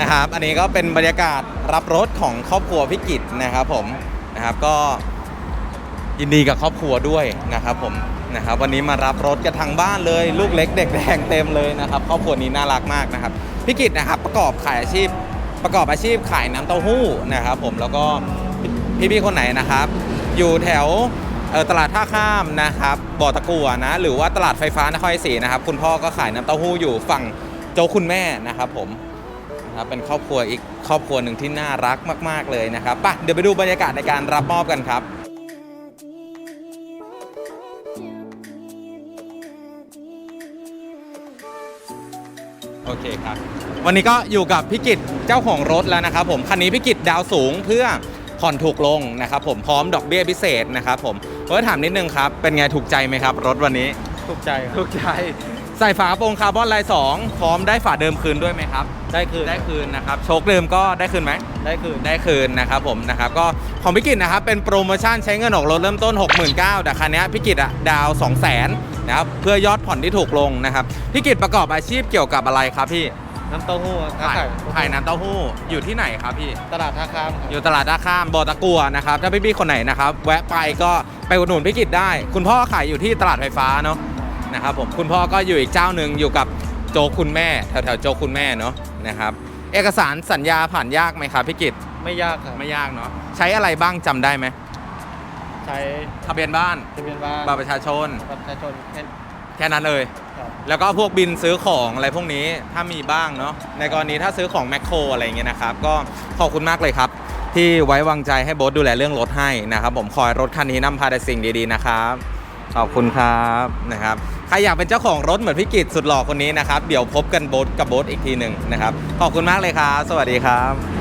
นะครับ อันนี้ก็เป็นบรรยากาศรับรถของครอบครัวพิกิจนะครับผมนะครับก็ยินดีกับครอบครัวด้วยนะครับผมนะครับวันนี้มารับรถกันทางบ้านเลย ลูกเล็กเด็กแดงเต็มเลยนะครับครอบครัวนี้น่ารักมากนะครับพิกิจนะครับประกอบขายอาชีพประกอบอาชีพขายน้ำเต้าหู้นะครับผมแล้วก็พี่ๆคนไหนนะครับ อยู่แถวตลาดท่าข้ามนะครับบ่อตะกัวนะหรือว่าตลาดไฟฟ้านครศรีนะครับ คุณพ่อก็ขายน้ำเต้าหู้อยู่ฝั่งโจคุณแม่นะครับผม นะครับเป็นครอบครัวอีกครอบครัวหนึ่งที่น่ารักมาก ๆ เลยนะครับไปะเดี๋ยวไปดูบรรยากาศในการรับมอบกันครับโอเคครับ วันนี้ก็อยู่กับพิกิจเจ้าของรถแล้วนะครับผมคันนี้พิกิจดาวสูงเพื่อผ่อนถูกลงนะครับผมพร้อมดอกเบี้ยพิเศษนะครับผมก็ถามนิดนึงครับ เป็นไงถูกใจไหมครับ รถวันนี้ถูกใจครับถูกใจ ใส่ฝากระโปรงคาร์บอนลาย2พร้อมได้ฝาเดิมคืนด้วยไหมครับ ได้คืนได้คืนนะครับโชคเดิมก็ได้คืนไหมได้คืนได้คืนนะครับผมนะครับก็ของพิกิจนะครับเป็นโปรโมชั่นใช้เงินออกรถเริ่มต้น 69,000แต่คันนี้พิกิจอะดาว 200,000นะครับเพื่อยอดผ่อนที่ถูกลงนะครับพิกิจประกอบอาชีพเกี่ยวกับอะไรครับพี่น้ำเต้าหู้ครับขายขายน้ำเต้าหู้อยู่ที่ไหนครับพี่ ตลาดท่าข้ามครับอยู่ตลาดท่าข้ามบอตะกัวนะครับถ้าพี่ๆคนไหนนะครับแวะไปก็ไปอุดหนุนพิกิจได้ คุณพ่อขายอยู่ที่ตลาดไฟฟ้าเนาะนะครับผมคุณพ่อก็อยู่อีกเจ้าหนึ่งอยู่กับ โจกคุณแม่แถวๆโจกคุณแม่เนาะนะครับ เอกสารสัญญาผ่านยากไหมครับพิกิจไม่ยากครับไม่ยากเนาะใช้อะไรบ้างจำได้ไหมใช้ทะเบียนบ้านทะเบียนบ้านบัตรประชาชน บัตรประชาชนแค่แค่นั้นเลย ครับ แล้วก็พวกบินซื้อของอะไรพวกนี้ถ้ามีบ้างเนาะในกรณีถ้าซื้อของแมคโครอะไรอย่างเงี้ยนะครับ ก็ขอบคุณมากเลยครับ ที่ไว้วางใจให้โบ๊ทดูแลเรื่องรถให้นะครับ ผมคอยรถคันนี้นำพาแต่สิ่งดีๆนะครับ ขอบคุณครับนะครับใครอยากเป็นเจ้าของรถเหมือนพี่กิตสุดหล่อคนนี้นะครับ เดี๋ยวพบกันโบ๊ทกับโบ๊ทอีกทีหนึ่งนะครับ ขอบคุณมากเลยครับ สวัสดีครับ